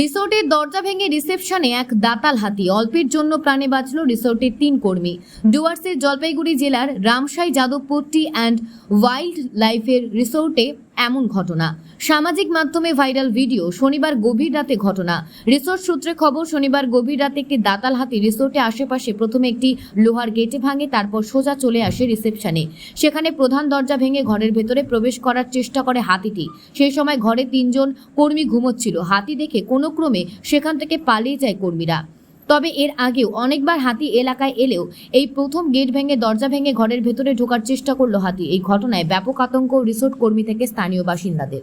রিসোর্টের দরজা ভেঙে রিসেপশনে এক দাতাল হাতি। অল্পের জন্য প্রাণে বাঁচল রিসোর্টের তিন কর্মী। ডুয়ার্সের জলপাইগুড়ি জেলার Ramsai Jadavpur tea and wild লাইফের রিসোর্টে এমন ঘটনা। সামাজিক মাধ্যমে ভাইরাল ভিডিও, শনিবার গভীর রাতে ঘটনা। রিসোর্ট সূত্রে খবর, শনিবার গভীর রাতে একটি দাতাল হাতি রিসোর্টে আশেপাশে প্রথমে একটি লোহার গেটে ভাঙে, তারপর সোজা চলে আসে রিসেপশনে। সেখানে প্রধান দরজা ভেঙে ঘরের ভেতরে প্রবেশ করার চেষ্টা করে হাতিটি। সেই সময় ঘরে তিনজন কর্মী ঘুমোচ্ছিল। হাতি দেখে কোনো ক্রমে সেখান থেকে পালিয়ে যায় কর্মীরা। তবে এর আগেও অনেকবার হাতি এলাকায় এলেও এই প্রথম গেট ভেঙে, দরজা ভেঙে ঘরের ভেতরে ঢোকার চেষ্টা করল হাতি। এই ঘটনায় ব্যাপক আতঙ্ক রিসোর্ট কর্মী থেকে স্থানীয় বাসিন্দাদের।